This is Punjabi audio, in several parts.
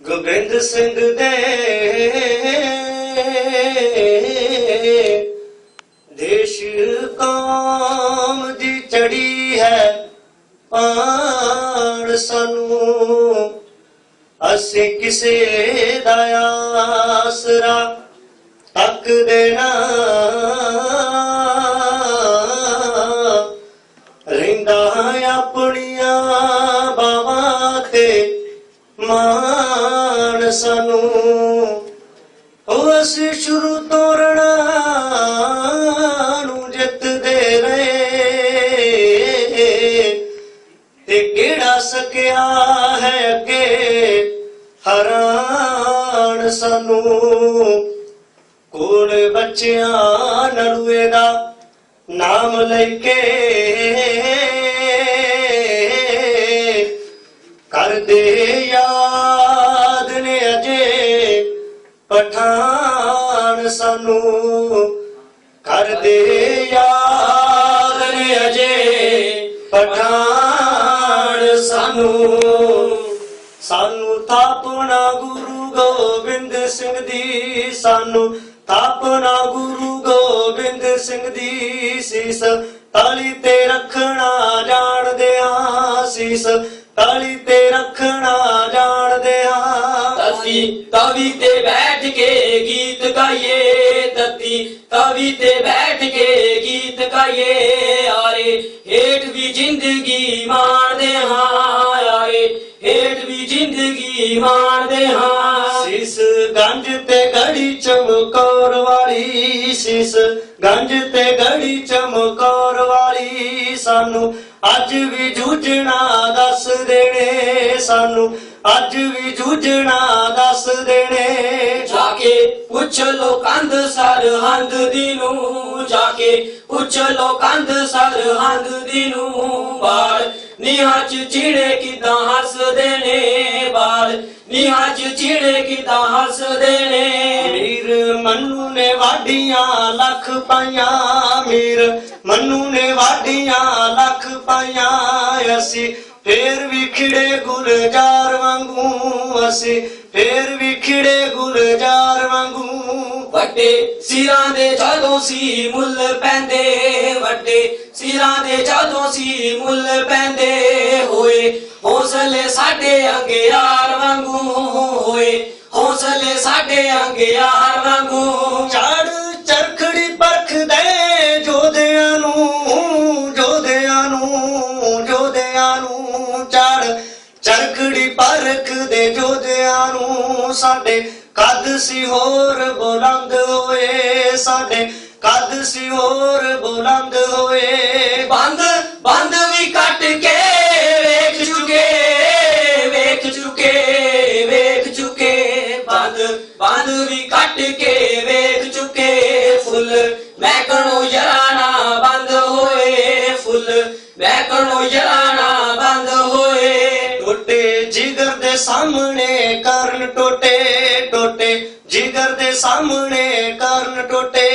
ਗੋਬਿੰਦ ਸਿੰਘ ਦੇ ਦੇਸ਼ ਕਾਮ ਦੀ ਚੜੀ ਹੈ, ਪਾਣ ਸਾਨੂੰ ਅਸੀਂ ਕਿਸੇ ਦਾ ਆਸਰਾ ਤੱਕ ਦੇਣਾ ਉਹ ਅਸੀਂ ਸ਼ੁਰੂ ਤੋਰਣਾ ਨੂੰ ਜਿੱਤਦੇ ਰਹੇ। ਤੇ ਕਿਹੜਾ ਸਕਿਆ ਹੈ ਅੱਗੇ? ਹਰਾਨ ਸਾਨੂੰ। ਕੋਲ ਬੱਚਿਆਂ ਨਲੂਏ ਦਾ ਨਾਮ ਲੈ ਕੇ ਪਠਾਨ ਸਾਨੂੰ ਕਰਦੇ ਯਾਦ ਨੇ ਅਜੇ ਪਠਾਨ ਸਾਨੂੰ। ਸਾਨੂੰ ਥਾਪਣਾ ਗੁਰੂ ਗੋਬਿੰਦ ਸਿੰਘ ਦੀ, ਸਾਨੂੰ ਥਾਪਣਾ ਗੁਰੂ ਗੋਬਿੰਦ ਸਿੰਘ ਦੀ ਸੀਸ। ਤਾਲੀ ਤੇ ਰੱਖਣਾ ਜਾਣਦੇ ਆ ਸੀਸ। ਤਾਲੀ ਤੇ ਰੱਖਣਾ ਜਾਣਦੇ ਆ ਅਸੀਂ ਤਵੀ ਤੇ ਬੈਠ ਕੇ ਗੀਤ ਗਾਈਏ। ਤਤੀ ਤਵੀ ਤੇ ਬੈਠ ਕੇ ਗੀਤ ਗਾਈਏ ਆਰੇ। ਹੇਠ ਵੀ ਜ਼ਿੰਦਗੀ ਮਾਣਦੇ ਹਾਂ ਆਰੇ। ਹੇਠ ਵੀ ਜ਼ਿੰਦਗੀ ਮਾਣਦੇ ਹਾਂ। ਸ਼ਿਸ਼ ਗੰਜ ਤੇ ਗੜੀ ਚਮਕੌਰ ਵਾਲੀ, ਸ਼ਿਸ਼ ਗੰਜ ਤੇ ਗੜੀ ਚਮਕੌਰ ਵਾਲੀ ਸਾਨੂੰ ਅੱਜ ਵੀ ਜੂਝਣਾ ਦੱਸ ਦੇਣੇ ਸਾਨੂੰ। ਅੱਜ ਵੀ ਜੂਝਣਾ ਦੱਸ ਦੇਣੇ ਜਾ ਕੇ ਪੁੱਛ ਲੋ ਕੰਧ ਸਰਹੰਦ ਦੀ ਨੂੰ। ਜਾ ਕੇ ਪੁੱਛ ਲੋ ਕੰਧ ਸਰਹੰਦ ਦੀ ਨੂੰ। ਬਾਲ ਨੀਹਾਂ ਚ ਚਿੜੇ ਕਿਦਾਂ ਹੱਸਦੇ ਨੇ। ਬਾਲ ਨੀਹਾਂ ਚ ਚਿੜੇ ਕਿਦਾਂ ਹੱਸਦੇ ਨੇ। ਮੀਰ ਮੰਨੂ ਨੇ ਵਾਡੀਆਂ ਲੱਖ ਪਾਈਆਂ। ਮੀਰ ਮੰਨੂ ਨੇ ਵਾਡੀਆਂ ਲੱਖ ਪਾਈਆਂ। ਅਸੀਂ ਫੇਰ ਵੀ ਖਿੜੇ ਗੁਲਜ਼ਾਰ ਵਾਂਗੂ ਅਸੀਂ, ਫੇਰ ਵੀ ਖਿੜੇ ਗੁਲਜ਼ਾਰ ਵਾਂਗੂ। ਵੱਡੇ ਸਿਰਾਂ ਦੇ ਜਦੋਂ ਸੀ ਮੁੱਲ ਪੈਂਦੇ, ਵੱਡੇ ਸਿਰਾਂ ਦੇ ਜਦੋਂ ਸੀ ਮੁੱਲ ਪੈਂਦੇ। ਹੋਏ ਹੌਸਲੇ ਸਾਡੇ ਅੰਗਿਆਰ ਵਾਂਗੂ, ਹੋਏ ਹੌਸਲੇ ਸਾਡੇ ਅੰਗਿਆਰ ਵਾਂਗੂ। ਝਾੜ ਚਰਖੜੀ ਪਰਖਦੇ ਜੋਧਿਆਂ ਨੂੰ ਜੋਧਿਆਂ ਨੂੰ ਜੋਧਿਆਂ ਨੂੰ। ਚਰਖੜੀ ਪਰਖਦੇ ਜੋਧਿਆਂ ਨੂੰ ਸਾਡੇ ਕੱਦ ਸੀ ਹੋਰ ਬੁਲੰਦ ਹੋਏ, ਸਾਡੇ ਕੱਦ ਸੀ ਹੋਰ ਬੁਲੰਦ ਹੋਏ। ਬੰਦ ਬੰਦ ਟੋਟੇ ਟੋਟੇ। ਜਿਗਰ ਦੇ ਸਾਹਮਣੇ ਕਰਨ ਟੋਟੇ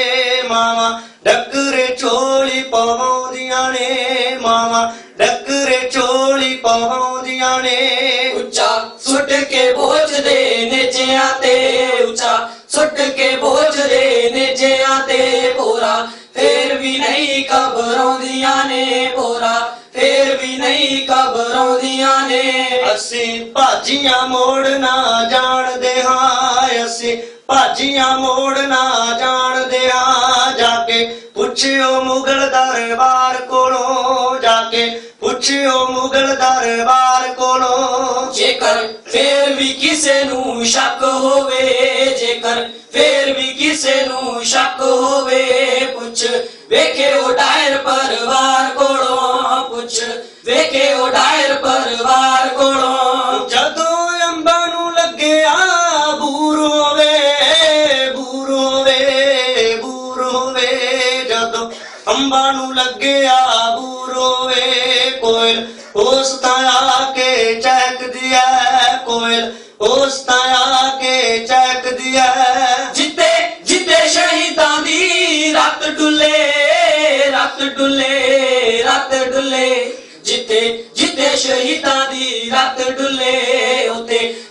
ਮਾਵਾ। ਡੱਕਰੇ ਚੋਲੀ ਪਾਉਂਦੀਆਂ ਨੇ ਮਾਵਾ। ਡੱਕਰੇ ਚੋਲੀ ਪਾਉਂਦੀਆਂ ਨੇ। ਉੱਚਾ ਸੁੱਟ ਕੇ ਬੋਝ ਦੇ ਨੇਜਿਆਂ ਤੇ। ਉੱਚਾ ਸੁੱਟ ਕੇ ਬੋਝ ਦੇ ਨੇਜਿਆਂ ਤੇ। ਭੋਰਾ ਫੇਰ ਵੀ ਨਹੀਂ ਕਬਰਾਉਂਦੀਆਂ ਨੇ ਭੋਰਾ ਵੀ ਨਹੀਂ ਕਬਰਾਉਂਦੀਆਂ ਨੇ। ਅਸੀਂ ਭਾਜੀਆਂ ਮੋੜਨਾ ਜਾਣਦੇ ਹਾਂ ਅਸੀਂ ਭਾਜੀਆਂ ਮੋੜਨਾ ਜਾਣਦੇ ਹਾਂ ਜਾ ਕੇ ਪੁੱਛਿਓ ਮੁਗਲ ਦਰਬਾਰ ਕੋਲੋਂ ਜਾ ਕੇ ਪੁੱਛਿਓ ਮੁਗਲ ਦਰਬਾਰ ਕੋਲੋਂ। ਜੇਕਰ ਫੇਰ ਵੀ ਕਿਸੇ ਨੂੰ ਸ਼ੱਕ ਹੋਵੇ ਜੇਕਰ ਫੇਰ ਵੀ ਕਿਸੇ ਨੂੰ ਸ਼ੱਕ ਹੋਵੇ ਪੁੱਛ ਵੇਖੇ ਉਹ ਡਾਇਰ ਪਰਿਵਾਰ ਕੋਲੋਂ। ਵੇਖੇ ਉਹ ਡਾਇਰ ਪਰਿਵਾਰ ਕੋਲੋਂ। ਜਦੋਂ ਅੰਬਾਂ ਨੂੰ ਲੱਗਿਆ ਬੂਰੋ ਵੇ ਬੂਰੋ ਵੇ ਬੂਰੋ ਵੇ ਜਦੋਂ ਅੰਬਾਂ ਨੂੰ ਲੱਗਿਆ ਬੂਰੋ ਵੇ ਕੋਇਲ ਉਸ ਤਾਂ ਆ ਕੇ ਚਹਿਕਦੀ ਐ ਕੋਇਲ ਉਸ ਤਾਂ ਆ ਕੇ ਚਹਿਕਦੀ ਐ। ਜਿੱਤੇ ਜਿੱਤੇ ਸ਼ਹੀਦਾਂ ਦੀ ਰਾਤ ਡੁੱਲੇ ਰਾਤ ਡੁੱਲੇ। ਰਾਤ ਜਿੱਤੇ ਸ਼ਹੀਦਾਂ ਦੀ ਰਾਤ ਡੁੱਲੇ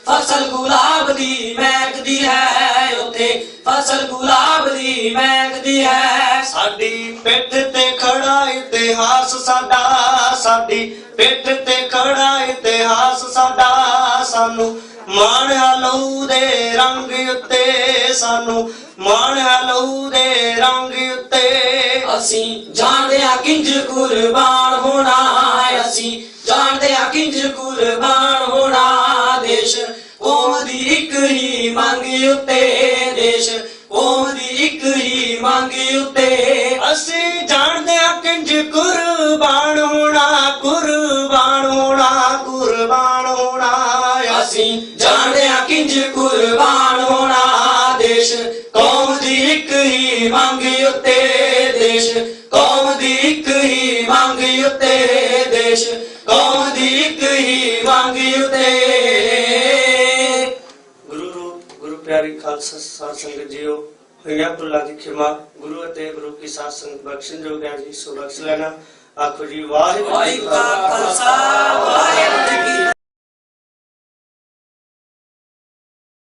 ਫਸਲ ਗੁਲਾਬ ਦੀ ਮਹਿਕਦੀ ਹੈ ਉੱਥੇ ਫਸਲ ਗੁਲਾਬ ਦੀ ਮਹਿਕਦੀ ਹੈ। ਸਾਡੀ ਪਿੱਠ ਤੇ ਖੜਾ ਇਤਿਹਾਸ ਸਾਡਾ, ਸਾਡੀ ਪਿੱਠ ਤੇ ਖੜਾ ਇਤਿਹਾਸ ਸਾਡਾ। ਸਾਨੂੰ ਮਾਣ ਹੈ ਦੇ ਰੰਗ ਉੱਤੇ, ਸਾਨੂੰ ਮਾਣ ਹੈ ਦੇ ਰੰਗ ਉੱਤੇ। ਅਸੀਂ ਜਾਣਦੇ ਹਾਂ ਕਿੰਜ ਕੁਰਬਾਨ ਹੋਣਾ। ਅਸੀਂ ਜਾਣਦੇ ਹਾਂ ਕਿੰਜ ਕੁਰਬਾਨ ਹੋਣਾ ਦੇਸ਼। ਕੌਮ ਦੀ ਇੱਕ ਹੀ ਮੰਗ ਉੱਤੇ ਦੇਸ਼। ਕੌਮ ਦੀ ਇੱਕ ਹੀ ਮੰਗ ਉੱਤੇ ਅਸੀਂ ਜਾਣਦੇ ਹਾਂ ਕਿੰਜ ਕੁਰਬਾਨ ਹੋਣਾ ਕੁਰਬਾਨ ਹੋਣਾ ਕੁਰਬਾਨ ਹੋਣਾ। ਅਸੀਂ ਜਾਣਦੇ ਹਾਂ ਕਿੰਜ ਕੁਰਬਾਨ ਹੋਣਾ ਦੇਸ਼। ਕੌਮ ਦੀ ਇੱਕ ਹੀ ਮੰਗ ਉੱਤੇ ਦੇਸ਼ ਕੌਮ ਦੀ ਇੱਕ ਹੀ ਮੰਗ ਉੱਤੇ। ਗੁਰੂ ਰੂਪ, ਗੁਰੂ ਪਿਆਰੀ ਖਾਲਸਾ ਸਾਧ ਸੰਗਤ ਜੀਓ ਹੋਈਆਂ ਭੁੱਲਾਂ ਦੀ ਖਿਮਾ। ਗੁਰੂ ਅਤੇ ਗੁਰੂ ਕੀ ਸਾਧ ਸੰਗਤ ਬਖਸ਼ਣ ਜੋ ਗਿਆ ਜੀ, ਸੋ ਬਖਸ਼ ਲੈਣਾ। ਆਖੋ ਜੀ, ਵਾਹਿਗੁਰੂ ਵਾਹਿਗੁਰੂ ਜੀ ਕਾ ਖਾਲਸਾ